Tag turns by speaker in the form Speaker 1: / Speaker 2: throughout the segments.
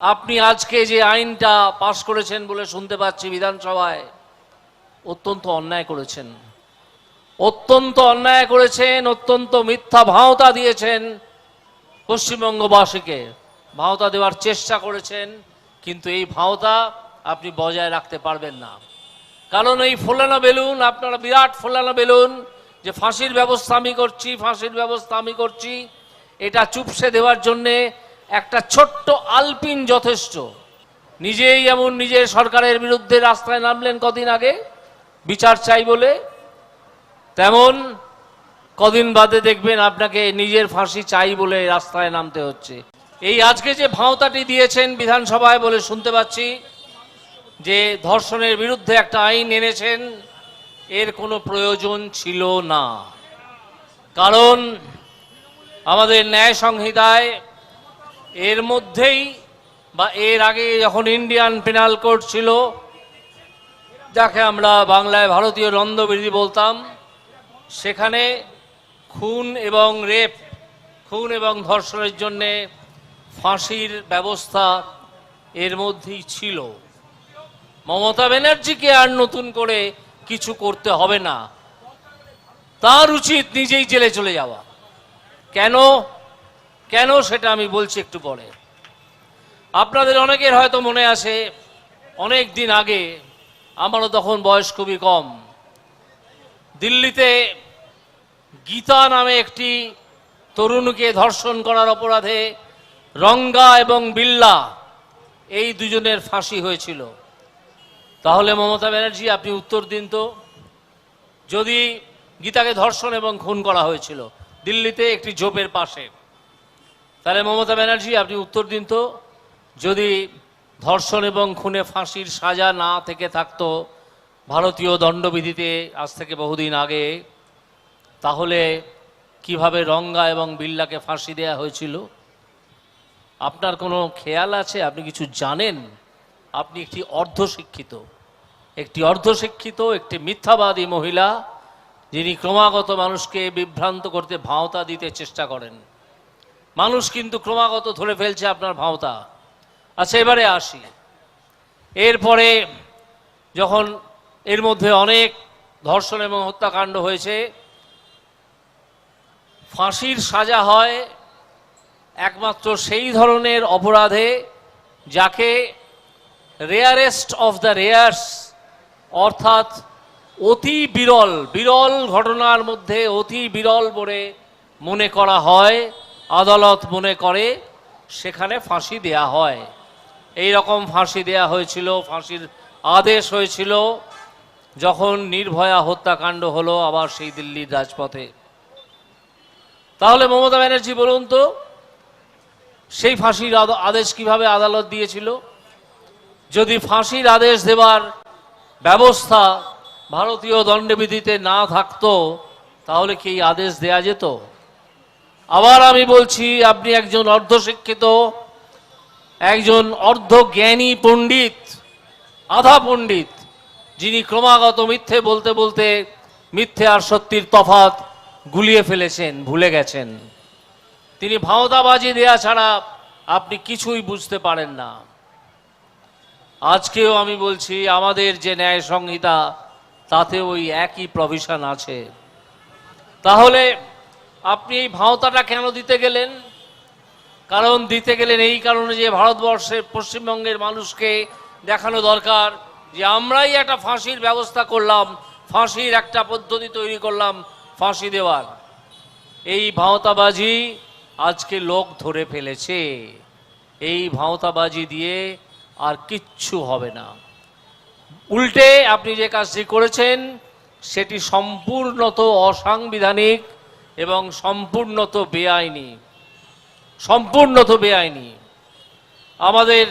Speaker 1: আপনি আজকে যে আইনটা পাশ করেছেন বলে শুনতে পাচ্ছি বিধানসভায়, অত্যন্ত অন্যায় করেছেন। অত্যন্ত অন্যায় করেছেন, অত্যন্ত মিথ্যা ভাওতা দিয়েছেন পশ্চিমবঙ্গবাসীকে। ভাওতা দেওয়ার চেষ্টা করেছেন, কিন্তু এই ভাওতা আপনি বজায় রাখতে পারবেন না। কারণ এই ফোলানো বেলুন, আপনারা বিরাট ফোলানো বেলুন, যে ফাঁসির ব্যবস্থা আমি করছি, ফাঁসির ব্যবস্থা আমি করছি, এটা চুপসে দেওয়ার জন্যে একটা ছোট্ট আলপিন যথেষ্ট। নিজেই এমন নিজের সরকারের বিরুদ্ধে রাস্তায় নামলেন কদিন আগে, বিচার চাই বলে। তেমন কদিন বাদে দেখবেন আপনাকে নিজের ফাঁসি চাই বলে রাস্তায় নামতে হচ্ছে। এই আজকে যে ভাঁওতাটি দিয়েছেন বিধানসভায় বলে শুনতে পাচ্ছি, যে ধর্ষণের বিরুদ্ধে একটা আইন এনেছেন, এর কোনো প্রয়োজন ছিল না। কারণ আমাদের ন্যায় সংহিতায় এর মধ্যেই বা এর আগে যখন ইন্ডিয়ান পেনাল কোড ছিল, যাকে আমরা বাংলায় ভারতীয় দ্বন্দ্ববিধি বলতাম, সেখানে খুন এবং রেপ, খুন এবং ধর্ষণের জন্যে ফাঁসির ব্যবস্থা এর মধ্যেই ছিল। মমতা ব্যানার্জিকে আর নতুন করে কিছু করতে হবে না। তার উচিত নিজেই জেলে চলে যাওয়া। কেন? কেন সেটা আমি বলছি একটু পরে। আপনাদের অনেকের হয়তো মনে আছে, অনেক দিন আগে আমারও তখন বয়স খুবই কম, দিল্লিতে গীতা নামে একটি তরুণকে ধর্ষণ করার অপরাধে রঙ্গা এবং বিল্লা এই দুজনের ফাঁসি হয়েছিল। তাহলে মমতা ব্যানার্জি, আপনি উত্তর দিন তো। যদি গীতাকে ধর্ষণ এবং খুন করা হয়েছিল, দিল্লিতে একটি জোপের পাশে। তাহলে মমতা ব্যানার্জি, আপনি উত্তর দিন তো। যদি ধর্ষণ এবং খুনে ফাঁসির সাজা না থেকে থাকতো ভারতীয় দণ্ডবিধিতে আজ থেকে বহুদিন আগে, তাহলে কীভাবে রঙ্গা এবং বিল্লাকে ফাঁসি দেয়া হয়েছিল? আপনার কোনো খেয়াল আছে? আপনি কিছু জানেন? আপনি একটি অর্ধশিক্ষিত একটি অর্ধশিক্ষিত, একটি মিথ্যাবাদী মহিলা, যিনি ক্রমাগত মানুষকে বিভ্রান্ত করতে ভাওতা দিতে চেষ্টা করেন। মানুষ কিন্তু ক্রমাগত ধরে ফেলছে আপনার ভাওতা। আচ্ছা এবারে আসি। এরপরে যখন এর মধ্যে অনেক ধর্ষণ এবং হত্যাকাণ্ড হয়েছে, ফাঁসির সাজা হয় একমাত্র সেই ধরনের অপরাধে যাকে রেয়ারেস্ট অফ দ্য রেয়ার্স, অর্থাৎ অতি বিরল বিরল ঘটনার মধ্যে অতি বিরল বলে মনে করা হয়। আদালত মনে করে সেখানে ফাঁসি দেয়া হয়। এই রকম ফাঁসি দেয়া হয়েছিল, ফাঁসির আদেশ হয়েছিল। যখন নির্ভয়া হত্যাকাণ্ড হলো আবার সেই দিল্লির রাজপথে। তাহলে মমতা ব্যানার্জি বলুন তো, সেই ফাঁসির আদেশ কীভাবে আদালত দিয়েছিল? যদি ফাঁসির আদেশ দেওয়ার ব্যবস্থা ভারতীয় দণ্ডবিধিতে না থাকতো, তাহলে কি আদেশ দেয়া যেত? আবার আমি বলছি, আপনি একজন অর্ধশিক্ষিত, একজন অর্ধজ্ঞানী পণ্ডিত, আধা পণ্ডিত, যিনি ক্রমাগত মিথ্যে বলতে বলতে মিথ্যে আর সত্যির তফাত গুলিয়ে ফেলেছেন, ভুলে গেছেন। তিনি ভাওতাবাজি দেয়া ছাড়া আপনি কিছুই বুঝতে পারেন না। আজকেও আমি বলছি, আমাদের যে ন্যায় সংহিতা, তাতে ওই একই প্রভিশন আছে। তাহলে আপনি এই ভাওতাটা কেন দিতে গেলেন? কারণ দিতে গেলেন এই কারণে যে ভারতবর্ষের পশ্চিমবঙ্গের মানুষকে দেখানো দরকার, যে আমরাই একটা ফাঁসির ব্যবস্থা করলাম, ফাঁসির একটা পদ্ধতি তৈরি করলাম, ফাঁসি দেওয়ার। এই ভাওতাবাজি আজকে লোক ধরে ফেলেছে। এই ভাওতাবাজি দিয়ে আর কিচ্ছু হবে না। উল্টে আপনি যে কাজটি করেছেন, সেটি সম্পূর্ণত অসাংবিধানিক। এবং সম্পূর্ণত বেআইনি। সম্পূর্ণত বেআইনি। আমাদের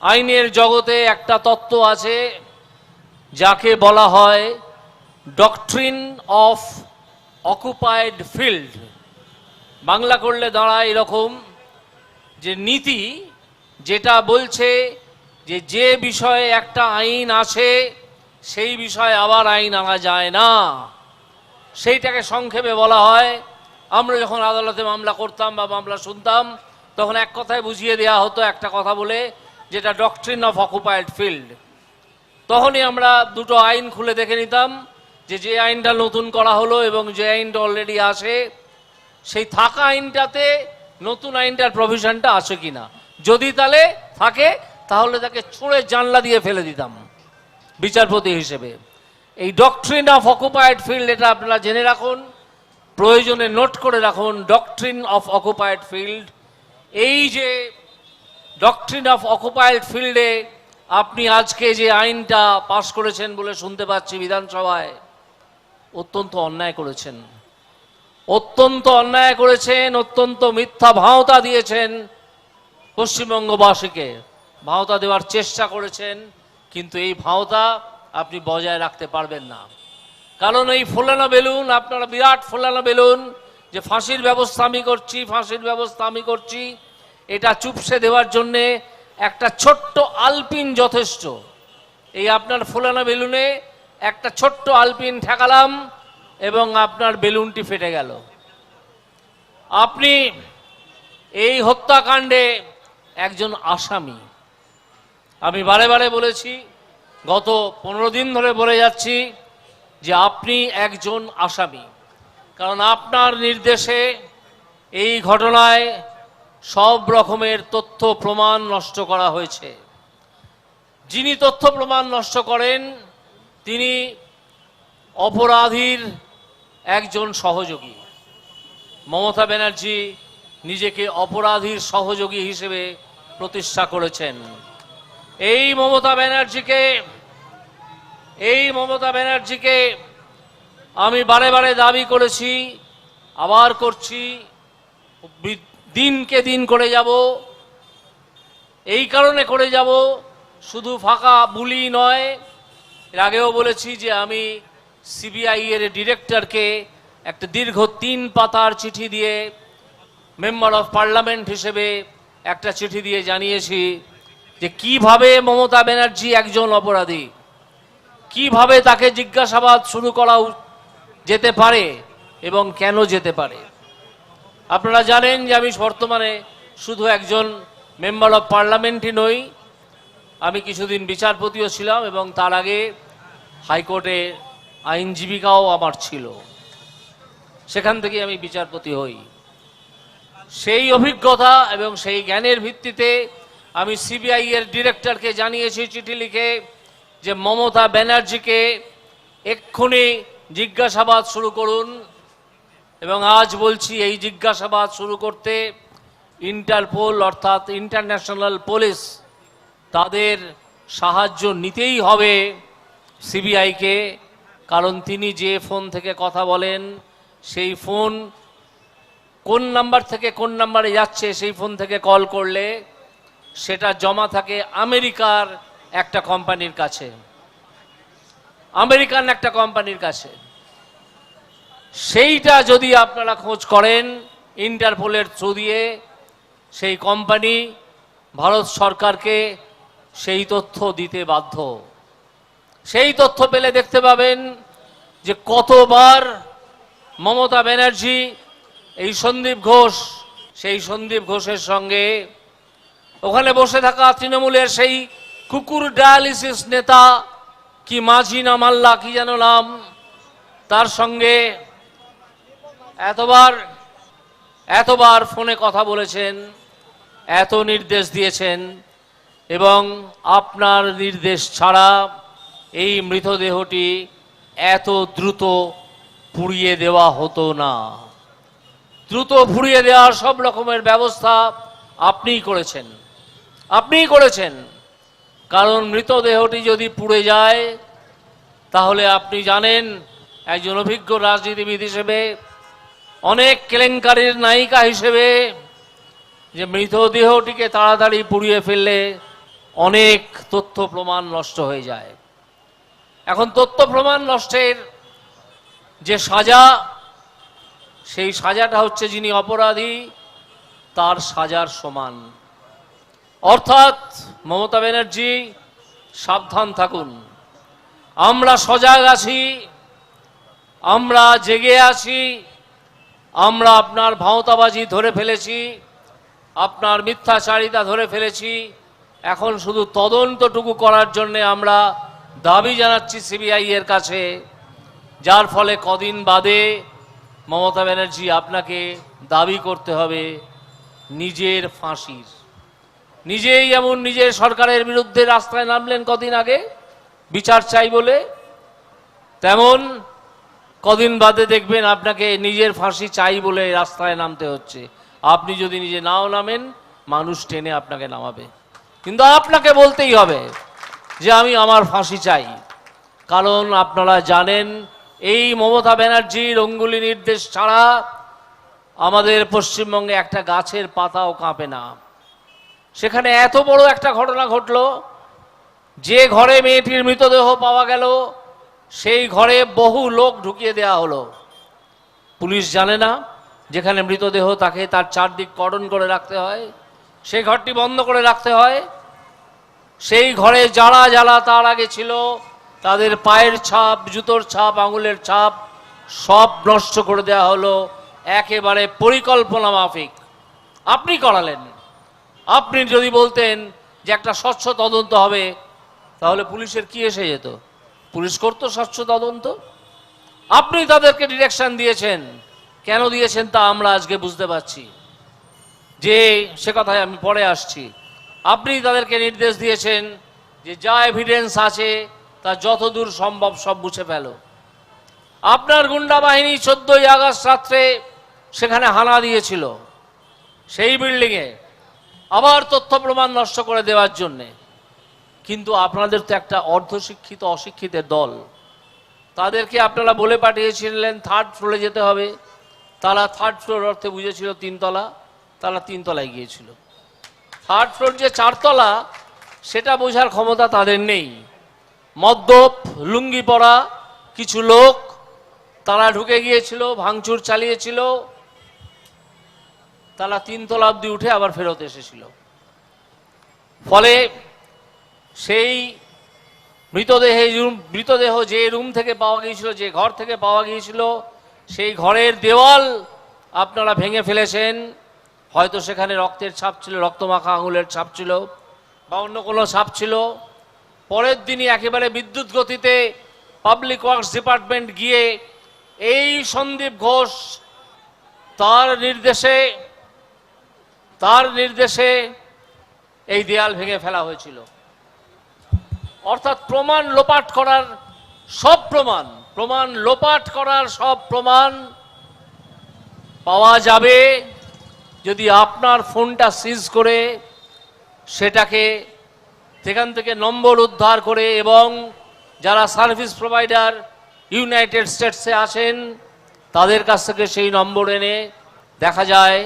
Speaker 1: আইনের জগতে একটা তত্ত্ব আছে, যাকে বলা হয় doctrine of occupied field Bangla করলে দাঁড়ায় এরকম যে নীতি যেটা বলছে যে যে বিষয়ে একটা আইন আছে, সেই বিষয়ে আবার আইন আনা যায় না। সেইটাকে সংক্ষেপে বলা হয়, আমরা যখন আদালতে মামলা করতাম বা মামলা শুনতাম, তখন এক কথায় বুঝিয়ে দেওয়া হতো একটা কথা বলে, যেটা ডকট্রিন অফ অকুপাইড ফিল্ড তখনই আমরা দুটো আইন খুলে দেখে নিতাম, যে যে আইনটা নতুন করা হলো এবং যে আইনটা অলরেডি আছে, সেই থাকা আইনটাতে নতুন আইনটার প্রভিশনটা আছে কি না যদি তাহলে থাকে, তাহলে তাকে ছুঁড়ে জানলা দিয়ে ফেলে দিতাম, বিচারপতি হিসেবে। এই ডকট্রিন অফ অকুপায়েড ফিল্ড এটা আপনারা জেনে রাখুন, প্রয়োজনে নোট করে রাখুন ডকট্রিন অফ অকুপায়েড ফিল্ড এই যে ডকট্রিন অফ অকুপায়েড ফিল্ডে আপনি আজকে যে আইনটা পাশ করেছেন বলে শুনতে পাচ্ছি বিধানসভায়, অত্যন্ত অন্যায় করেছেন। অত্যন্ত অন্যায় করেছেন, অত্যন্ত মিথ্যা ভাওতা দিয়েছেন পশ্চিমবঙ্গবাসীকে। ভাওতা দেওয়ার চেষ্টা করেছেন, কিন্তু এই ভাওতা আপনি বজায় রাখতে পারবেন না। কারণ এই ফোলানো বেলুন, আপনারা বিরাট ফোলানো বেলুন, যে ফাঁসির ব্যবস্থা আমি করছি, ফাঁসির ব্যবস্থা আমি করছি, এটা চুপসে দেওয়ার জন্যে একটা ছোট্ট আলপিন যথেষ্ট। এই আপনার ফোলানো বেলুনে একটা ছোট্ট আলপিন ঠেকালাম এবং আপনার বেলুনটি ফেটে গেল। আপনি এই হত্যাকাণ্ডে একজন আসামি। আমি বারে বারে বলেছি গত পনেরো দিন ধরে বলে যাচ্ছি যে আপনি একজন আসামি। কারণ আপনার নির্দেশে এই ঘটনায় সব রকমের তথ্য প্রমাণ নষ্ট করা হয়েছে। যিনি তথ্য প্রমাণ নষ্ট করেন, তিনি অপরাধীর একজন সহযোগী। মমতা ব্যানার্জি নিজেকে অপরাধীর সহযোগী হিসেবে প্রতিষ্ঠা করেছেন। এই মমতা ব্যানার্জিকে, এই মমতা ব্যানার্জিকে আমি বারে বারে দাবি করেছি, আবার করছি দিনকে দিন করে যাব। এই কারণে করে যাব, শুধু ফাঁকা বুলি নয়, এর আগেও বলেছি যে আমি সিবিআই এর ডিরেক্টরকে একটা দীর্ঘ তিন পাতার চিঠি দিয়ে, মেম্বার অফ পার্লামেন্ট হিসেবে একটা চিঠি দিয়ে জানিয়েছি। যে কীভাবে মমতা ব্যানার্জি একজন অপরাধী? কীভাবে তাকে জিজ্ঞাসাবাদ শুরু করা যেতে পারে এবং কেন যেতে পারে? আপনারা জানেন যে আমি বর্তমানে শুধু একজন মেম্বার অফ পার্লামেন্টই নই, আমি কিছুদিন বিচারপতিও ছিলাম এবং তার আগে হাইকোর্টে আইনজীবিকাও আমার ছিল। সেখান থেকে আমি বিচারপতি হই। সেই অভিজ্ঞতা এবং সেই জ্ঞানের ভিত্তিতে আমি সিবিআই এর ডিরেক্টরকে জানিয়েছি চিঠি লিখে যে মমতা ব্যানার্জিকে এক্ষুনি জিজ্ঞাসাবাদ শুরু করুন। এবং আজ বলছি এই জিজ্ঞাসাবাদ শুরু করতে ইন্টারপোল অর্থাৎ ইন্টারন্যাশনাল পুলিশ তাদের সাহায্য নিতেই হবে সিবিআইকে কারণ তিনি যে ফোন থেকে কথা বলেন, সেই ফোন কোন নাম্বার থেকে কোন নাম্বারে যাচ্ছে, সেই ফোন থেকে কল করলে সেটা জমা থাকে আমেরিকার একটা কোম্পানির কাছে। আমেরিকান একটা কোম্পানির কাছে। সেইটা যদি আপনারা খোঁজ করেন, ইন্টারপোলের থ্রু দিয়ে সেই কোম্পানি ভারত সরকারকে সেই তথ্য দিতে বাধ্য। সেই তথ্য পেলে দেখতে পাবেন যে কতবার মমতা ব্যানার্জি, এই সন্দীপ ঘোষ, সেই সন্দীপ ঘোষের সঙ্গে ওখানে বসে থাকা তৃণমূলের সেই কুকুর ডায়ালিসিস নেতা, কি মাঝি না মাল্লা, কি যেন নাম, তার সঙ্গে এতবার এতবার ফোনে কথা বলেছেন, এত নির্দেশ দিয়েছেন, এবং আপনার নির্দেশ ছাড়া এই মৃতদেহটি এত দ্রুত পুড়িয়ে দেওয়া হতো না। দ্রুত পুড়িয়ে দেওয়ার সব রকমের ব্যবস্থা আপনিই করেছেন। আপনিই করেছেন। কারণ মৃতদেহটি যদি পুড়ে যায়, তাহলে আপনি জানেন একজন অভিজ্ঞ রাজনীতিবিদ হিসেবে, অনেক কেলেঙ্কারির নায়িকা হিসেবে যে মৃতদেহটিকে তাড়াতাড়ি পুড়িয়ে ফেললে অনেক তথ্য প্রমাণ নষ্ট হয়ে যায়। এখন তথ্য প্রমাণ নষ্টের যে সাজা, সেই সাজাটা হচ্ছে যিনি অপরাধী, তার সাজার সমান। অর্থাৎ মমতা ব্যানার্জি, সাবধান থাকুন। আমরা সজাগ আছি, আমরা জেগে আছি, আমরা আপনার ভাওতাবাজি ধরে ফেলেছি, আপনার মিথ্যাচারিতা ধরে ফেলেছি। এখন শুধু তদন্তটুকু করার জন্যে আমরা দাবি জানাচ্ছি সিবিআই এর কাছে, যার ফলে কদিন বাদে মমতা ব্যানার্জি আপনাকে দাবি করতে হবে নিজের ফাঁসির। নিজেই এমন নিজের সরকারের বিরুদ্ধে রাস্তায় নামলেন কদিন আগে, বিচার চাই বলে। তেমন কদিন বাদে দেখবেন আপনাকে নিজের ফাঁসি চাই বলে রাস্তায় নামতে হচ্ছে। আপনি যদি নিজে নাও নামেন, মানুষ টেনে আপনাকে নামাবে। কিন্তু আপনাকে বলতেই হবে যে আমি আমার ফাঁসি চাই। কারণ আপনারা জানেন, এই মমতা ব্যানার্জির অঙ্গুলি নির্দেশ ছাড়া আমাদের পশ্চিমবঙ্গে একটা গাছের পাতাও কাঁপে না। সেখানে এত বড় একটা ঘটনা ঘটলো, যে ঘরে মেয়েটির মৃতদেহ পাওয়া গেল, সেই ঘরে বহু লোক ঢুকিয়ে দেওয়া হলো। পুলিশ জানে না যেখানে মৃতদেহ, তাকে তার চারদিক কর্ডন করে রাখতে হয়, সেই ঘরটি বন্ধ করে রাখতে হয়। সেই ঘরে যারা যারা তার আগে ছিল, তাদের পায়ের ছাপ, জুতোর ছাপ, আঙুলের ছাপ, সব নষ্ট করে দেওয়া হলো। একেবারে পরিকল্পনা মাফিক। আপনি করালেন। আপনি যদি বলতেন যে একটা স্বচ্ছ তদন্ত হবে, তাহলে পুলিশের কি এসে যেত? পুলিশ করতো স্বচ্ছ তদন্ত? আপনি তাদেরকে ডিরেকশন দিয়েছেন। কেন দিয়েছেন তা আমরা আজকে বুঝতে পারছি। যে সে কথায় আমি পরে আসছি। আপনি তাদেরকে নির্দেশ দিয়েছেন যে যা এভিডেন্স আছে, তা যতদূর সম্ভব সব মুছে ফেল। আপনার গুন্ডা বাহিনী চোদ্দই আগস্ট রাত্রে সেখানে হানা দিয়েছিল। সেই বিল্ডিংয়ে আবার তথ্য প্রমাণ নষ্ট করে দেওয়ার জন্যে। কিন্তু আপনাদের তো একটা অর্ধশিক্ষিত, অশিক্ষিতের দল। তাদেরকে আপনারা বলে পাঠিয়েছিলেন থার্ড ফ্লোরে যেতে হবে। তারা থার্ড ফ্লোর অর্থে বুঝেছিল তিনতলা, তারা তিনতলায় গিয়েছিল। থার্ড ফ্লোর যে চারতলা, সেটা বোঝার ক্ষমতা তাদের নেই। মদ্যপ, লুঙ্গি পরা, কিছু লোক, তারা ঢুকে গিয়েছিল, ভাঙচুর চালিয়েছিল তারা তিনতলা অব্দি উঠে আবার ফেরত এসেছিল। ফলে সেই মৃতদেহে মৃতদেহ যে রুম থেকে পাওয়া গিয়েছিল, যে ঘর থেকে পাওয়া গিয়েছিল, সেই ঘরের দেওয়াল আপনারা ভেঙে ফেলেছেন। হয়তো সেখানে রক্তের ছাপ ছিল, রক্তমাখা আঙুলের ছাপ ছিল বা অন্য কোনো ছাপ ছিল। পরের দিনই একেবারে বিদ্যুৎ গতিতে পাবলিক ওয়ার্কস ডিপার্টমেন্ট গিয়ে এই সন্দীপ ঘোষ তার নির্দেশে তার নির্দেশে এই দেয়াল ভেঙে ফেলা হয়েছিল। অর্থাৎ প্রমাণ লোপাট করার সব প্রমাণ প্রমাণ লোপাট করার সব প্রমাণ পাওয়া যাবে যদি আপনার ফোনটা সিজ করে সেটাকে সেখান থেকে নম্বর উদ্ধার করে এবং যারা সার্ভিস প্রোভাইডার ইউনাইটেড স্টেটসে আসেন তাদের কাছ থেকে সেই নম্বর এনে দেখা যায়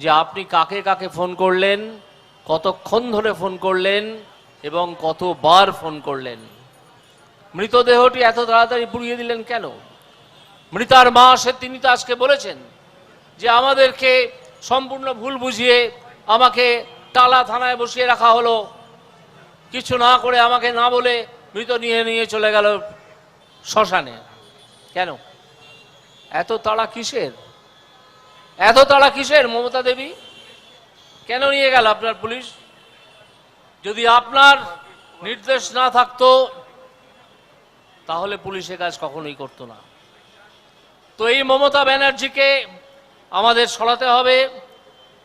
Speaker 1: যে আপনি কাকে কাকে ফোন করলেন, কতক্ষণ ধরে ফোন করলেন এবং কতবার ফোন করলেন? মৃতদেহটি এত তাড়াতাড়ি পুড়িয়ে দিলেন কেন? মৃতার মা সে তিনি তো আজকে বলেছেন যে আমাদেরকে সম্পূর্ণ ভুল বুঝিয়ে আমাকে টালা থানায় বসিয়ে রাখা হলো। কিছু না করে আমাকে না বলে মৃত নিয়ে নিয়ে চলে গেল শ্মশানে। কেন? এত তাড়া কিসের? এত তাড়া কিসের, মমতা দেবী? কেন নিয়ে গেল আপনার পুলিশ? যদি আপনার নির্দেশ না থাকতো, তাহলে পুলিশের কাজ কখনোই করতো না। তো এই মমতা ব্যানার্জিকে আমাদের সরাতে হবে,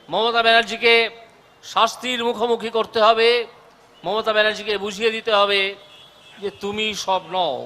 Speaker 1: মমতা ব্যানার্জিকে শাস্তির মুখোমুখি করতে হবে, মমতা ব্যানার্জিকে বুঝিয়ে দিতে হবে যে তুমি সব নও।